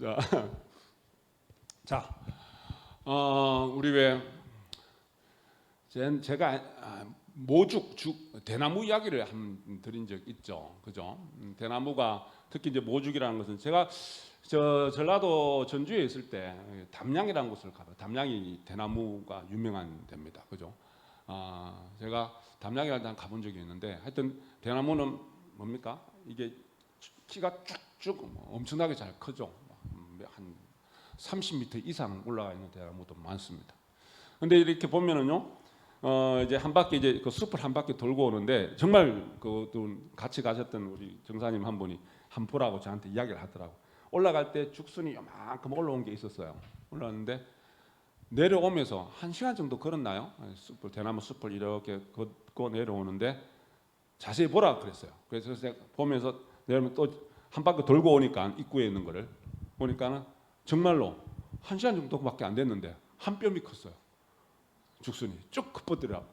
자, 자, 어, 우리 왜 제- 제가 아, 모죽 죽 대나무 이야기를 한 드린 적 있죠, 그죠? 음, 대나무가 특히 이제 모죽이라는 것은 제가 저 전라도 전주에 있을 때 담양이라는 곳을 가봐. 담양이 대나무가 유명한 데입니다, 그죠? 아, 제가 담양이라는 데 가본 적이 있는데 하여튼 대나무는 뭡니까? 이게 키가 쭉쭉 뭐 엄청나게 잘 크죠. 음, 한 30m 이상 올라가 있는 대나무도 많습니다. 근데 이렇게 보면은요, 어 이제 한 바퀴 이제 그 숲을 한 바퀴 돌고 오는데 정말 그또 같이 가셨던 우리 정사님 한 분이 한 보라고 저한테 이야기를 하더라고. 올라갈 때 죽순이 요만큼 올라온 게 있었어요. 올라왔는데 내려오면서 한 시간 정도 걸었나요? 숲을 대나무 숲을 이렇게 걷고 내려오는데 자세히 보라 그랬어요. 그래서 보면서 내려오면 또 한 바퀴 돌고 오니까 입구에 있는 거를 보니까는 정말로 한 시간 정도밖에 안 됐는데 한 뼘이 컸어요. 죽순이 쭉 커버려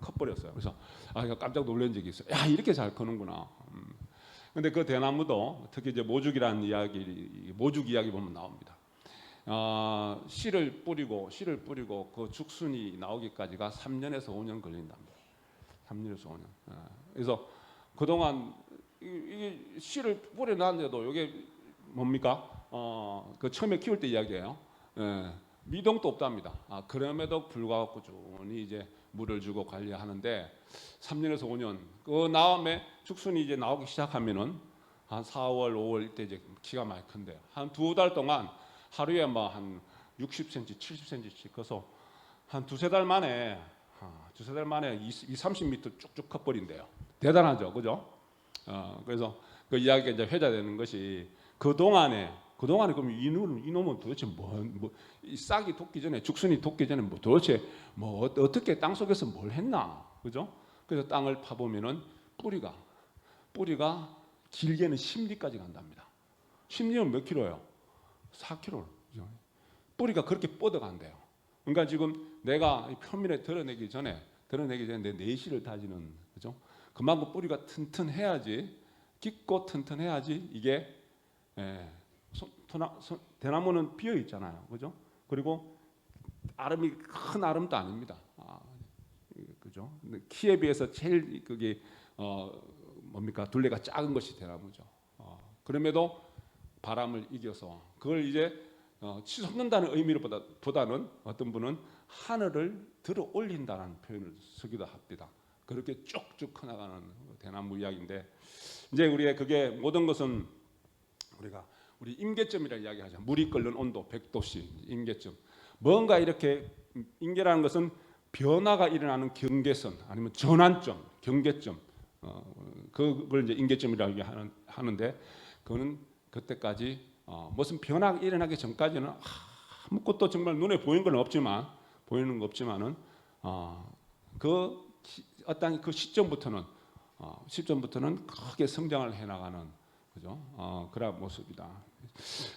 커버렸어요. 그래서 아 이거 깜짝 놀란 적이 있어요. 야 이렇게 잘 크는구나. 음. 근데 그 대나무도 특히 이제 모죽이라는 이야기 모죽 이야기 보면 나옵니다. 어, 씨를 뿌리고 씨를 뿌리고 그 죽순이 나오기까지가 3년에서 5년 걸린답니다. 3년에서 5년. 어, 그래서 그동안 이- 이게 씨를 뿌려놨는데도 이게 뭡니까? 어, 그 처음에 키울 때 이야기예요. 예, 미동도 없답니다. 아, 그럼에도 불구하고 꾸준히 이제 물을 주고 관리하는데 3년에서 5년 그 다음에 죽순이 이제 나오기 시작하면은 한 4월, 5월 이때 이제 키가 많이 큰데 한 두 달 동안 하루에 뭐 한 60cm, 70cm씩 커서 한 두세 달 만에 아, 두세 달 만에 20, 30m 쭉쭉 커버린대요. 대단하죠, 그죠? 어, 그래서 그 이야기가 이제 회자되는 것이 그 동안에 그 동안에 그럼 이놈은 이놈은 도대체 뭐, 뭐, 이 싹이 돋기 전에 죽순이 돋기 전에 뭐 도대체 뭐 어- 어떻게 땅 속에서 뭘 했나, 그죠? 그래서 땅을 파보면은 뿌리가 뿌리가 길게는 10리까지 간답니다. 10리는 몇 킬로예요? 4킬로. 뿌리가 그렇게 뻗어간대요. 그러니까 지금 내가 이 표면에 드러내기 전에 드러내기 전에 내 내실을 다지는 그죠? 그만큼 뿌리가 튼튼해야지 깊고 튼튼해야지 이게 예, 소- 토나- 소- 대나무는 비어 있잖아요, 그죠? 그리고 아름이 큰 아름도 아닙니다. 아, 그죠? 근데 키에 비해서 제일 그게 어, 뭡니까 둘레가 작은 것이 대나무죠. 어, 그럼에도 바람을 이겨서 그걸 이제 어, 치솟는다는 의미보다 보다는 어떤 분은 하늘을 들어 올린다는 표현을 쓰기도 합니다. 그렇게 쭉쭉 커나가는 대나무 이야기인데 이제 우리의 그게 모든 것은 우리가 우리 임계점이라 이야기하죠. 물이 끓는 온도 100도씨 임계점. 뭔가 이렇게 임계라는 것은 변화가 일어나는 경계선 아니면 전환점, 경계점. 어, 그걸 이제 임계점이라고 하는데 그거는 그때까지 어, 무슨 변화가 일어나기 전까지는 아무것도 정말 눈에 보이는 건 없지만 보이는 거 없지만은 어, 그 시- 어떤 그 시점부터는 어, 시점부터는 크게 성장을 해 나가는 그죠? 어, 그런 모습이다.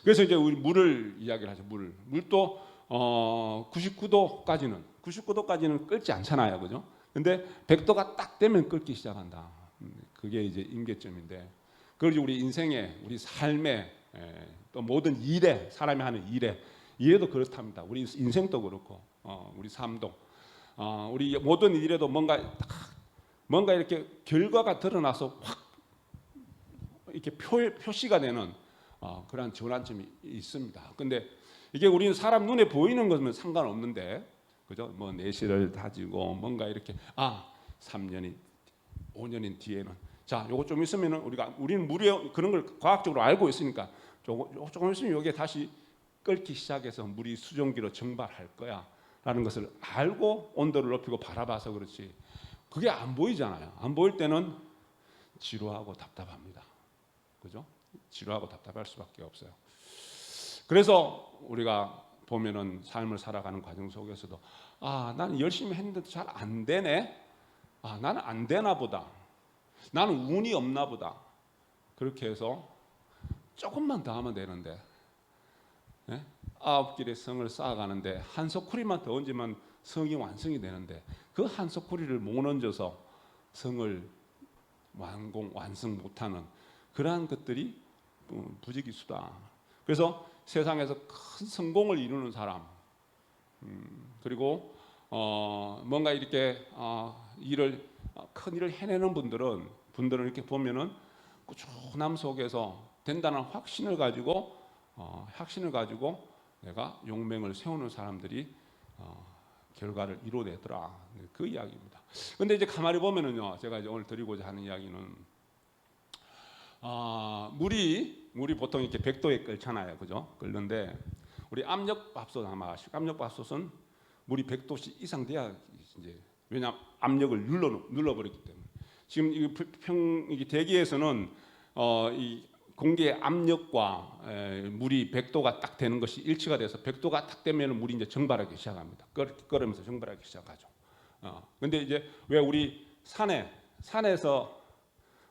그래서 이제 우리 물을 이야기를 하죠. 물. 물도 어, 99도까지는 99도까지는 끓지 않잖아요. 그죠? 근데 100도가 딱 되면 끓기 시작한다. 음, 그게 이제 임계점인데 그걸 이제 우리 인생에 우리 삶에 에, 또 모든 일에 사람이 하는 일에 일에도 그렇답니다. 우리 인생도 그렇고 어, 우리 삶도 어, 우리 모든 일에도 뭔가 딱 뭔가 이렇게 결과가 드러나서 확 이렇게 표, 표시가 되는 어, 그러한 전환점이 있습니다. 근데 이게 우리는 사람 눈에 보이는 것은 상관없는데 그죠? 뭐 내실을 다지고 뭔가 이렇게 아 3년이 5년인 뒤에는 자 요거 좀 있으면은 우리가 우리는 물에 그런 걸 과학적으로 알고 있으니까 조금 조금 있으면 여기에 다시 끓기 시작해서 물이 수증기로 증발할 거야라는 것을 알고 온도를 높이고 바라봐서 그렇지 그게 안 보이잖아요. 안 보일 때는 지루하고 답답합니다. 그죠? 지루하고 답답할 수밖에 없어요. 그래서 우리가 보면은 삶을 살아가는 과정 속에서도 아 나는 열심히 했는데도 잘안 되네. 아 나는 안 되나 보다. 나는 운이 없나 보다. 그렇게 해서 조금만 더 하면 되는데 예? 아홉 길의 성을 쌓아가는데 한 소쿠리만 더 얹으면 성이 완성이 되는데 그 한 소쿠리를 못 얹어서 성을 완공 완성 못하는 그러한 것들이 어, 부지기수다. 그래서 세상에서 큰 성공을 이루는 사람 음, 그리고 어, 뭔가 이렇게 어, 일을 어, 큰 일을 해내는 분들은 분들은 이렇게 보면은 꾸준함 속에서 된다는 확신을 가지고 어, 확신을 가지고 내가 용맹을 세우는 사람들이 어, 결과를 이뤄내더라 그 이야기입니다. 근데 이제 가만히 보면은요, 제가 이제 오늘 드리고자 하는 이야기는 아 물이 물이 보통 이렇게 100도에 끓잖아요, 그죠? 끓는데 우리 압력밥솥 아마 아시고 압력밥솥은 물이 100도씨 이상 돼야 이제 왜냐 압력을 눌러 눌러버렸기 때문에 지금 이 평 이게 대기에서는 어 이 공기의 압력과 에, 물이 100도가 딱 되는 것이 일치가 돼서 100도가 딱 되면 물이 이제 증발하기 시작합니다. 끓, 끓으면서 증발하기 시작하죠. 어. 근데 이제 왜 우리 산에 산에서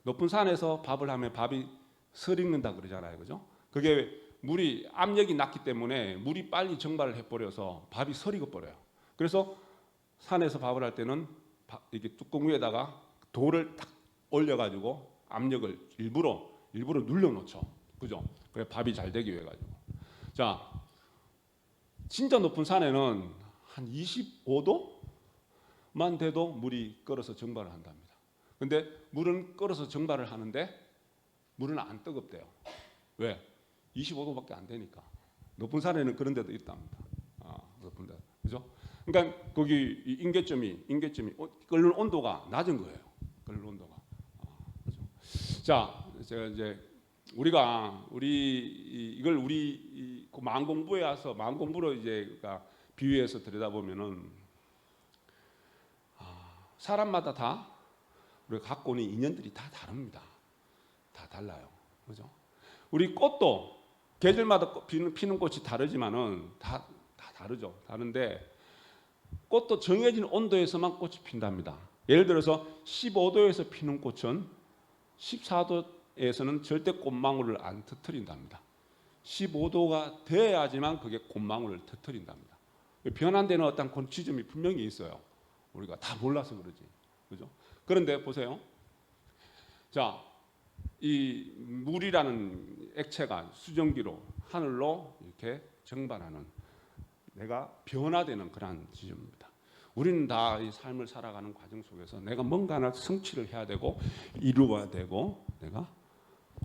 높은 산에서 밥을 하면 밥이 설 익는다 그러잖아요. 그죠? 그게 물이 압력이 낮기 때문에 물이 빨리 증발을 해버려서 밥이 설 익어 버려요. 그래서 산에서 밥을 할 때는 밥- 이게 뚜껑 위에다가 돌을 딱 올려가지고 압력을 일부러 일부러 눌러놓죠. 그죠? 그래 밥이 잘 되기 위해 가지고. 자, 진짜 높은 산에는 한 25도만 돼도 물이 끓어서 증발을 한답니다. 근데 물은 끓어서 증발을 하는데 물은 안 뜨겁대요. 왜? 25도밖에 안 되니까. 높은 산에는 그런 데도 있답니다. 아, 높은 데. 그죠? 그러니까 거기 이 인계점이 인계점이 어, 끓는 온도가 낮은 거예요. 끓는 온도가. 아, 그죠? 자, 제가 이제 우리가 우리 이- 이걸 우리 이 마음 공부에 와서 마음 공부로 이제 그러니까 비유해서 들여다보면은 아, 사람마다 다 우리가 갖고 오는 인연들이 다 다릅니다. 다 달라요. 그죠? 우리 꽃도 계절마다 꽃- 피는, 피는 꽃이 다르지만은 다, 다 다르죠. 다른데 꽃도 정해진 온도에서만 꽃이 핀답니다. 예를 들어서 15도에서 피는 꽃은 14도에서는 절대 꽃망울을 안 터트린답니다. 15도가 돼야지만 그게 꽃망울을 터트린답니다. 변환되는 어떤 그 지점이 분명히 있어요. 우리가 다 몰라서 그러지. 그죠? 그런데 보세요. 자, 이 물이라는 액체가 수증기로 하늘로 이렇게 증발하는 내가 변화되는 그러한 지점입니다. 우리는 다 이 삶을 살아가는 과정 속에서 내가 뭔가 하나 성취를 해야 되고 이루어야 되고 내가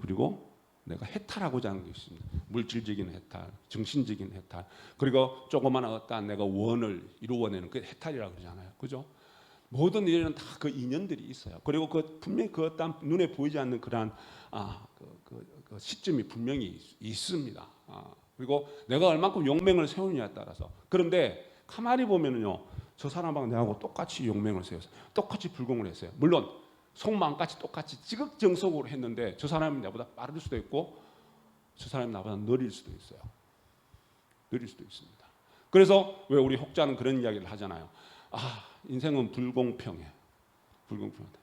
그리고 내가 해탈하고자 하는 게 있습니다. 물질적인 해탈, 정신적인 해탈, 그리고 조그마한 어떠한 내가 원을 이루어내는 그 해탈이라고 그러잖아요. 그죠? 모든 일에는 다 그 인연들이 있어요. 그리고 그 분명히 그 어떤 눈에 보이지 않는 그러한 아, 그, 그, 그 시점이 분명히 있- 있습니다. 아, 그리고 내가 얼만큼 용맹을 세우느냐에 따라서. 그런데 가만히 보면은요, 저 사람하고 내하고 똑같이 용맹을 세웠어요. 똑같이 불공을 했어요. 물론 속마음까지 똑같이 지극정석으로 했는데 저 사람이 나보다 빠를 수도 있고 저 사람이 나보다 느릴 수도 있어요. 느릴 수도 있습니다. 그래서 왜 우리 혹자는 그런 이야기를 하잖아요. 아, 인생은 불공평해. 불공평하다.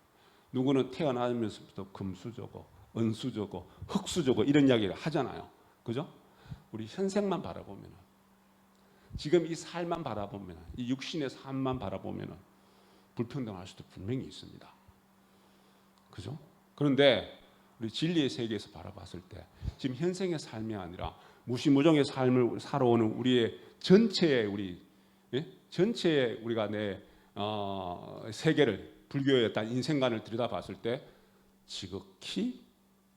누구는 태어나면서부터 금수저고 은수저고 흙수저고 이런 이야기를 하잖아요. 그죠? 우리 현생만 바라보면 지금 이 삶만 바라보면 이 육신의 삶만 바라보면 불평등할 수도 분명히 있습니다. 그죠? 그런데 우리 진리의 세계에서 바라봤을 때 지금 현생의 삶이 아니라 무시무정의 삶을 살아오는 우리의 전체의 우리 예? 전체의 우리가 내 어, 세계를 불교의 어떤 인생관을 들여다봤을 때 지극히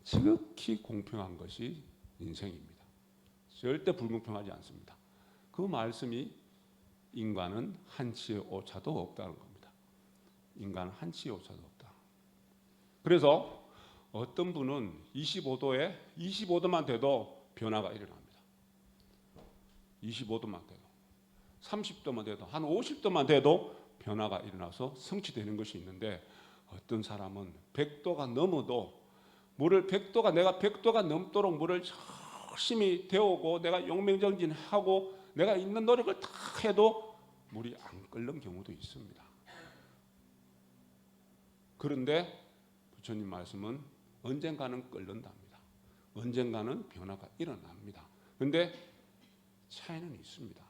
지극히 공평한 것이 인생입니다. 절대 불공평하지 않습니다. 그 말씀이 인간은 한치의 오차도 없다는 겁니다. 인간은 한치의 오차도 없다. 그래서 어떤 분은 25도에 25도만 돼도 변화가 일어납니다. 25도만 돼도 30도만 돼도 한 50도만 돼도 변화가 일어나서 성취되는 것이 있는데 어떤 사람은 100도가 넘어도 물을 100도가 내가 100도가 넘도록 물을 열심히 데우고 내가 용맹정진하고 내가 있는 노력을 다 해도 물이 안 끓는 경우도 있습니다. 그런데 부처님 말씀은 언젠가는 끓는답니다. 언젠가는 변화가 일어납니다. 근데 차이는 있습니다.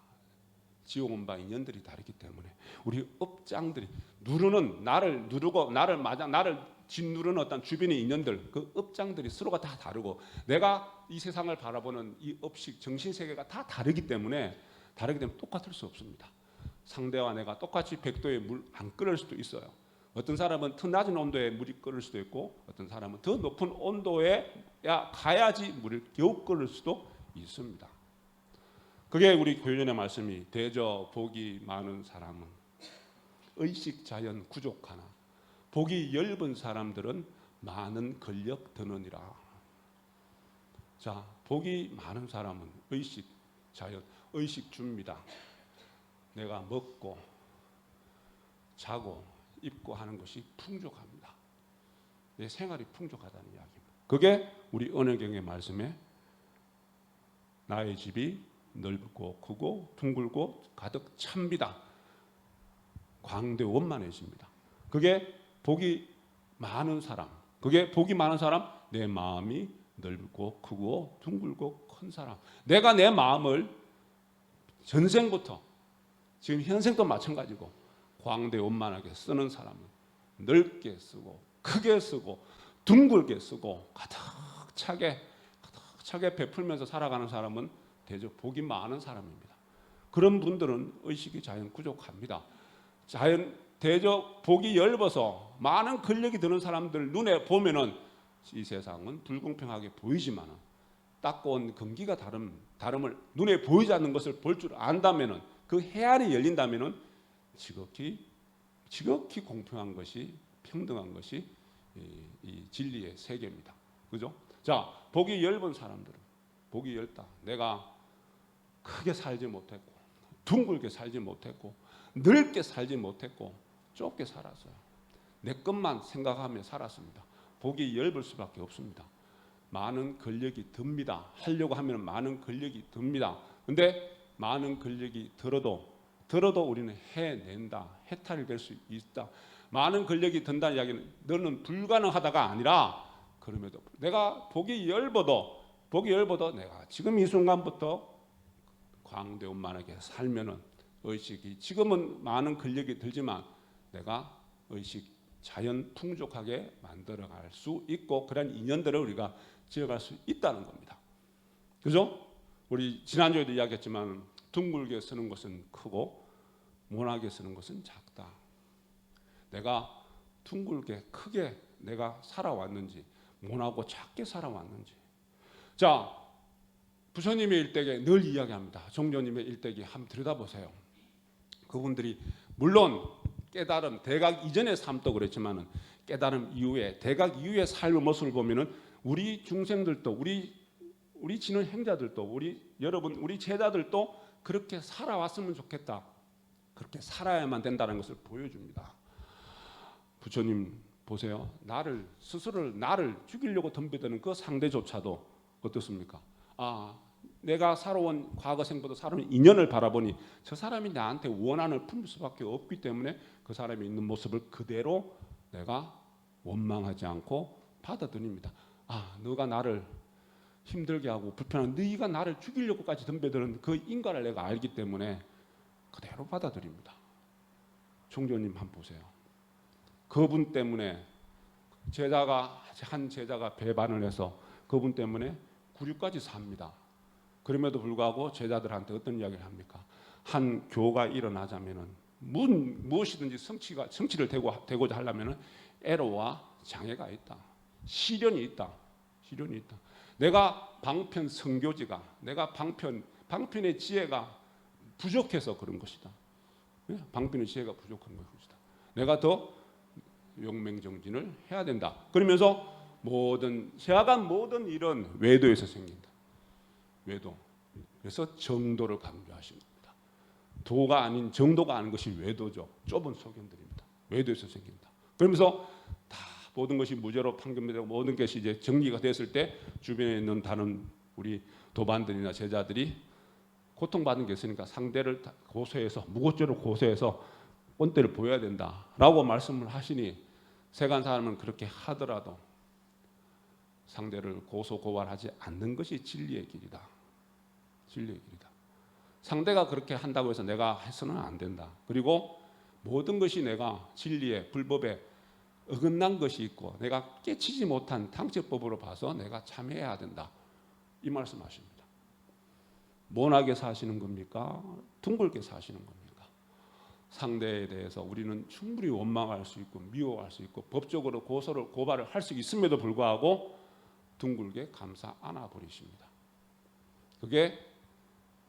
지옥은 바 인연들이 다르기 때문에 우리 업장들이 누르는 나를 누르고 나를 맞아 나를 짓누르는 어떤 주변의 인연들, 그 업장들이 서로가 다 다르고 내가 이 세상을 바라보는 이 업식 정신 세계가 다 다르기 때문에 다르기 때문에 똑같을 수 없습니다. 상대와 내가 똑같이 100도에 물안 끓을 수도 있어요. 어떤 사람은 더 낮은 온도에 물이 끓을 수도 있고 어떤 사람은 더 높은 온도에 야 가야지 물을 겨우 끓을 수도 있습니다. 그게 우리 교련의 말씀이 대저 복이 많은 사람은 의식 자연 구족하나 복이 엷은 사람들은 많은 권력 드느니라. 자, 복이 많은 사람은 의식 자연 의식 줍니다. 내가 먹고 자고 입고 하는 것이 풍족합니다. 내 생활이 풍족하다는 이야기입니다. 그게 우리 언어경의 말씀에 나의 집이 넓고 크고 둥글고 가득 찹니다. 광대 원만해집니다. 그게 복이 많은 사람. 그게 복이 많은 사람 내 마음이 넓고 크고 둥글고 큰 사람. 내가 내 마음을 전생부터 지금 현생도 마찬가지고 광대 원만하게 쓰는 사람은 넓게 쓰고 크게 쓰고 둥글게 쓰고 가득 차게 가득 차게 베풀면서 살아가는 사람은 대저 복이 많은 사람입니다. 그런 분들은 의식이 자연 부족합니다. 자연 대저 복이 넓어서 많은 권력이 드는 사람들 눈에 보면은 이 세상은 불공평하게 보이지만은 닦고 금기가 다름 다름을 눈에 보이지 않는 것을 볼 줄 안다면은 그 해안이 열린다면은 지극히 지극히 공평한 것이 평등한 것이 이, 이 진리의 세계입니다. 그죠? 자, 복이 넓은 사람들은 복이 넓다. 내가 크게 살지 못했고 둥글게 살지 못했고 넓게 살지 못했고 좁게 살았어요. 내 것만 생각하며 살았습니다. 복이 넓을 수밖에 없습니다. 많은 권력이 듭니다. 하려고 하면 많은 권력이 듭니다. 근데 많은 권력이 들어도 들어도 우리는 해낸다. 해탈이 될 수 있다. 많은 권력이 든다는 이야기는 너는 불가능하다가 아니라 그럼에도 내가 복이 넓어도 복이 넓어도 내가 지금 이 순간부터 광대원만하게 살면은 의식이 지금은 많은 권력이 들지만 내가 의식 자연 풍족하게 만들어갈 수 있고 그런 인연들을 우리가 지어갈 수 있다는 겁니다. 그죠? 우리 지난주에도 이야기했지만 둥글게 쓰는 것은 크고 모나게 쓰는 것은 작다. 내가 둥글게 크게 내가 살아왔는지 모나고 작게 살아왔는지. 자, 부처님의 일대기 늘 이야기합니다. 종교님의 일대기 한번 들여다보세요. 그분들이 물론 깨달음 대각 이전의 삶도 그랬지만은 깨달음 이후에 대각 이후의 삶의 모습을 보면은 우리 중생들도 우리 우리 지는 행자들도 우리 여러분 우리 제자들도 그렇게 살아왔으면 좋겠다. 그렇게 살아야만 된다는 것을 보여줍니다. 부처님 보세요. 나를 스스로를 나를 죽이려고 덤벼드는 그 상대조차도 어떻습니까? 아, 내가 살아온 과거 생보다 살아온 인연을 바라보니 저 사람이 나한테 원한을 품을 수밖에 없기 때문에 그 사람이 있는 모습을 그대로 내가 원망하지 않고 받아들입니다. 아, 너가 나를 힘들게 하고 불편한 네가 나를 죽이려고까지 덤벼드는 그 인간을 내가 알기 때문에 그대로 받아들입니다. 총조님 한번 보세요. 그분 때문에 제자가 한 제자가 배반을 해서 그분 때문에 구류까지 삽니다. 그럼에도 불구하고 제자들한테 어떤 이야기를 합니까? 한 교가 일어나자면은 문 무엇이든지 성취가 성취를 되고 되고자 하려면은 애로와 장애가 있다. 시련이 있다. 시련이 있다. 내가 방편 성교지가 내가 방편 방편의 지혜가 부족해서 그런 것이다. 예? 방편의 지혜가 부족한 것이다. 내가 더 용맹정진을 해야 된다. 그러면서 모든 세아간 모든 일은 외도에서 생긴다. 외도. 그래서 정도를 강조하신 겁니다. 도가 아닌 정도가 아닌 것이 외도죠. 좁은 소견들입니다. 외도에서 생긴다. 그러면서 다 모든 것이 무죄로 판결되고 모든 것이 이제 정리가 됐을 때 주변에 있는 다른 우리 도반들이나 제자들이 고통받는 게 있으니까 상대를 고소해서 무고죄로 고소해서 본때를 보여야 된다라고 말씀을 하시니 세간 사람은 그렇게 하더라도 상대를 고소 고발하지 않는 것이 진리의 길이다. 진리의 길이다. 상대가 그렇게 한다고 해서 내가 해서는 안 된다. 그리고 모든 것이 내가 진리의 불법에 어긋난 것이 있고 내가 깨치지 못한 당체법으로 봐서 내가 참여해야 된다. 이 말씀하십니다. 모나게 사시는 겁니까? 둥글게 사시는 겁니까? 상대에 대해서 우리는 충분히 원망할 수 있고 미워할 수 있고 법적으로 고소를 고발을 할 수 있음에도 불구하고 둥글게 감싸 안아 버리십니다. 그게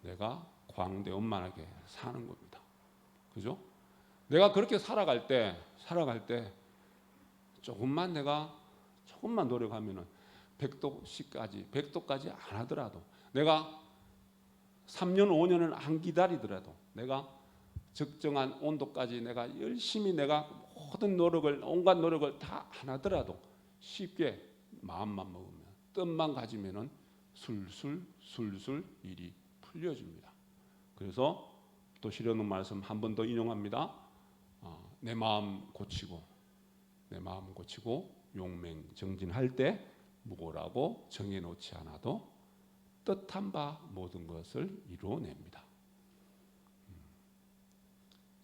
내가 광대원만하게 사는 겁니다. 그죠? 내가 그렇게 살아갈 때 살아갈 때 조금만 내가 조금만 노력하면은 100도씨까지 100도까지 안 하더라도 내가 3년 5년을 안 기다리더라도 내가 적정한 온도까지 내가 열심히 내가 모든 노력을 온갖 노력을 다 안 하더라도 쉽게 마음만 먹으면 뜻만 가지면은 술술 술술 일이 풀려집니다. 그래서 또 실현의 말씀 한 번 더 인용합니다. 어, 내 마음 고치고 내 마음 고치고 용맹 정진할 때 무고라고 정해놓지 않아도 뜻한 바 모든 것을 이루어냅니다. 음.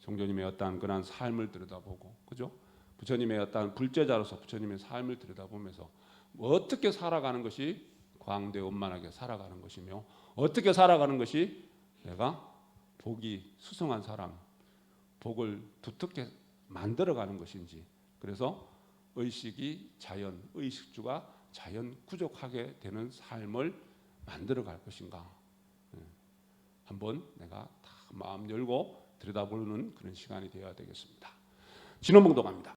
성도님의 어떠한 그런 삶을 들여다보고 그죠? 부처님의 어떠한 불제자로서 부처님의 삶을 들여다보면서 어떻게 살아가는 것이 광대 원만하게 살아가는 것이며 어떻게 살아가는 것이 내가 복이 수성한 사람 복을 두텁게 만들어가는 것인지 그래서 의식이 자연 의식주가 자연 구족하게 되는 삶을 만들어갈 것인가 예. 한번 내가 다 마음 열고 들여다보는 그런 시간이 되어야 되겠습니다. 진원봉도 갑니다.